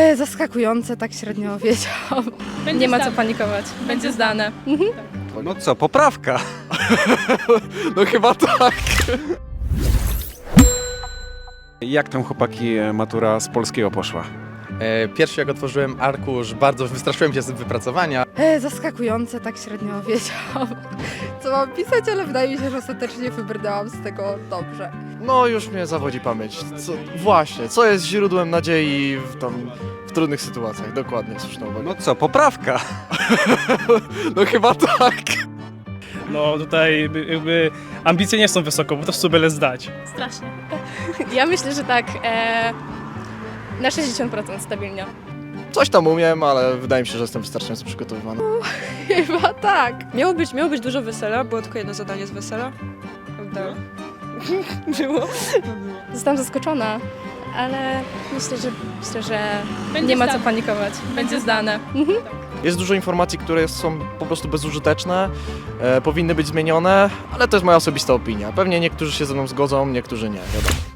E, zaskakujące, tak średnio wiedziałam. Nie ma co panikować. Będzie zdane. No co, poprawka. No chyba tak. Jak tam chłopaki e, matura z polskiego poszła? E, Pierwszy jak otworzyłem arkusz, bardzo wystraszyłem się z wypracowania. E, zaskakujące, tak średnio wiedziałam. Co mam pisać, ale wydaje mi się, że ostatecznie wybrnęłam z tego dobrze. No już mnie zawodzi pamięć. Co, właśnie, co jest źródłem nadziei w, tam, w trudnych sytuacjach? Dokładnie, słuszna uwaga. No co, poprawka. No chyba tak. No tutaj jakby, jakby ambicje nie są wysoko, bo to chcę byle zdać. Strasznie. Ja myślę, że tak e, na 60% stabilnie. Coś tam umiem, ale wydaje mi się, że jestem wystarczająco przygotowywany. Chyba tak. Miało być, miało być dużo wesela, było tylko jedno zadanie z wesela. Było. Zostałam zaskoczona, ale myślę, że myślę, że nie ma co panikować. Będzie zdane. Jest dużo informacji, które są po prostu bezużyteczne, e, powinny być zmienione, ale to jest moja osobista opinia. Pewnie niektórzy się ze mną zgodzą, niektórzy nie, wiadomo.